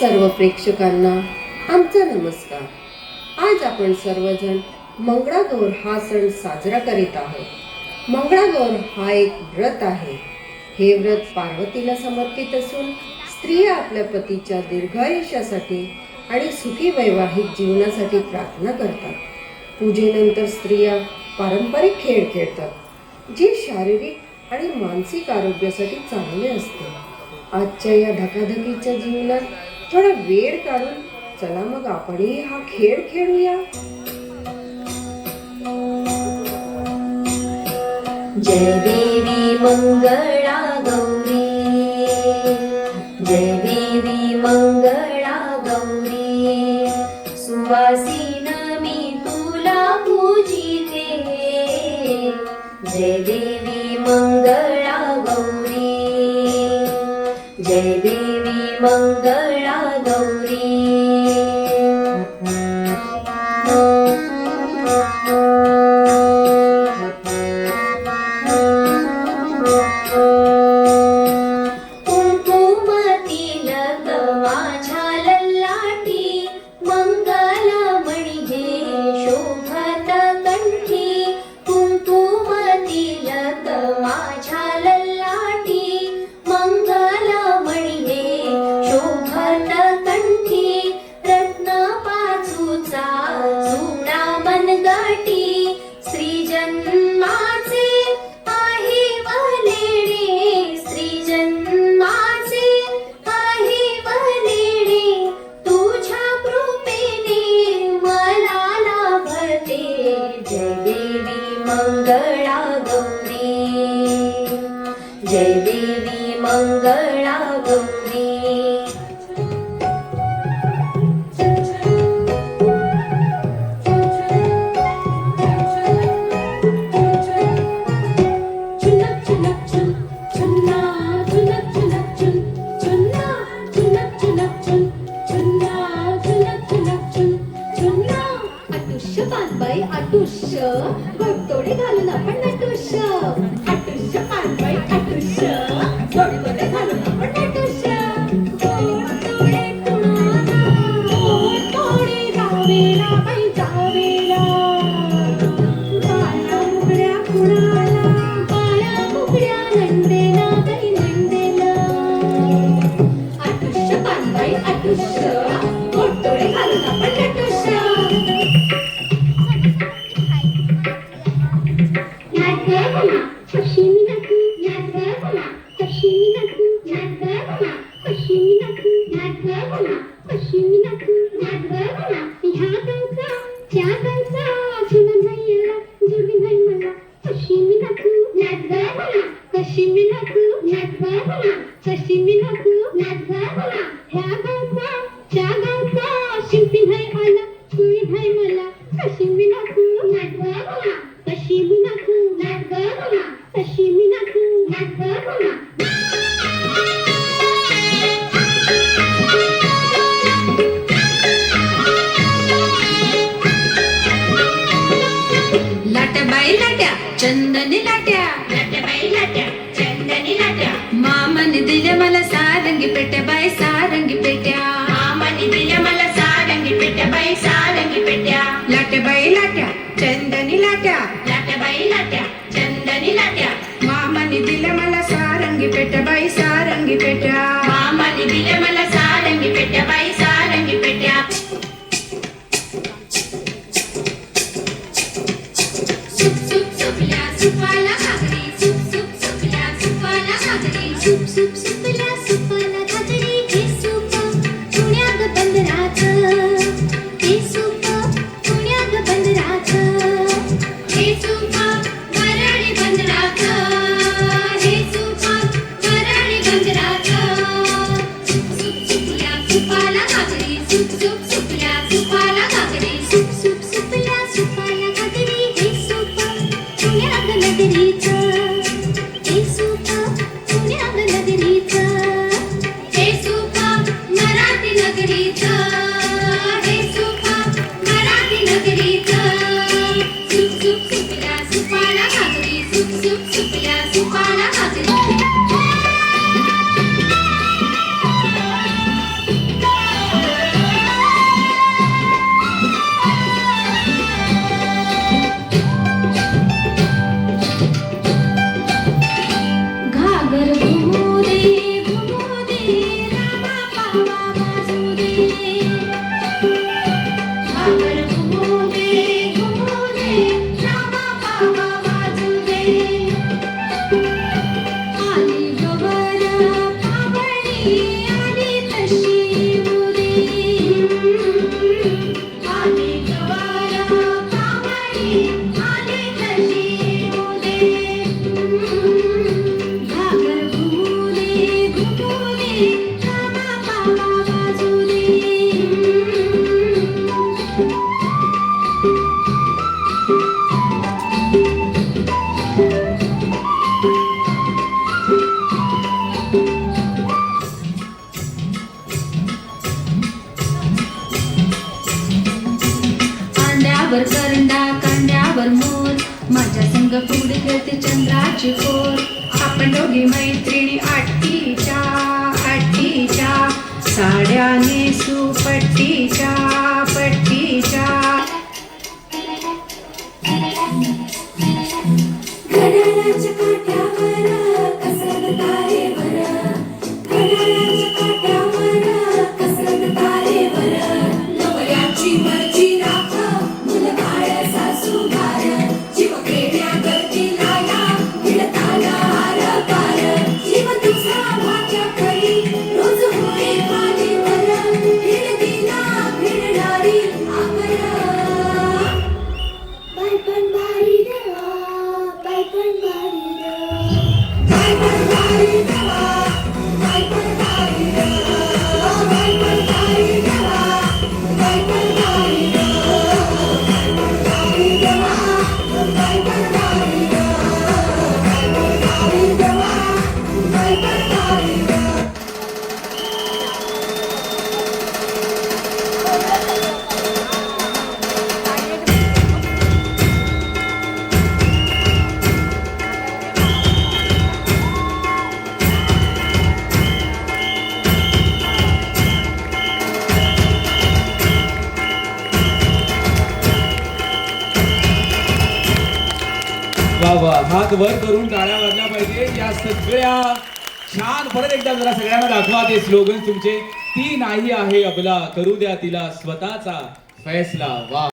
सर्व प्रेक्षकांना आमचा नमस्कार. आज आपण सर्वजण मंगळागौर हा सण साजरा करीत आहोत. मंगळागौर हा एक व्रत आहे. हे व्रत पार्वतीला समर्पित असून स्त्रिया आपल्या पतीच्या दीर्घायुष्यासाठी आणि सुखी वैवाहिक जीवनासाठी प्रार्थना करतात. पूजेनंतर स्त्रिया पारंपरिक खेळ खेळतात जे शारीरिक आणि मानसिक आरोग्यासाठी चांगले असते. आजच्या या धकाधकीच्या जीवनात थोडा वेळ काढून चला मग आपणही हा खेळ खेळूया. जय देवी मंगळा गौरी जय देवी मंगळा गौरी सुवासीन मी तुला पूजिते. जय देवी मंगळ जय देवी Mangala Gauri. 嗯然 Shimmy, look, not that one. Have a one. లటబాయి లట చందని లట. లటబాయి లట చందని లట. మామని దిలమల సారంగి పెట్ట zip, zip, zip. you. माझ्या संग पुढे करते चंद्राची कोर आपण दोघी मैत्रिणी आठीच्या आठीच्या. साड्या सुपट्टीच्या पट्टीच्या. पट्टीच्या वा वा. हात वर करून टाळ्या वाजल्या पाहिजे. या सगळ्या छान परत एकदा जरा सगळ्यांना दाखवा ते स्लोगन तुमचे. ती नाही आहे अबला. करू द्या तिला स्वतःचा फैसला. वा.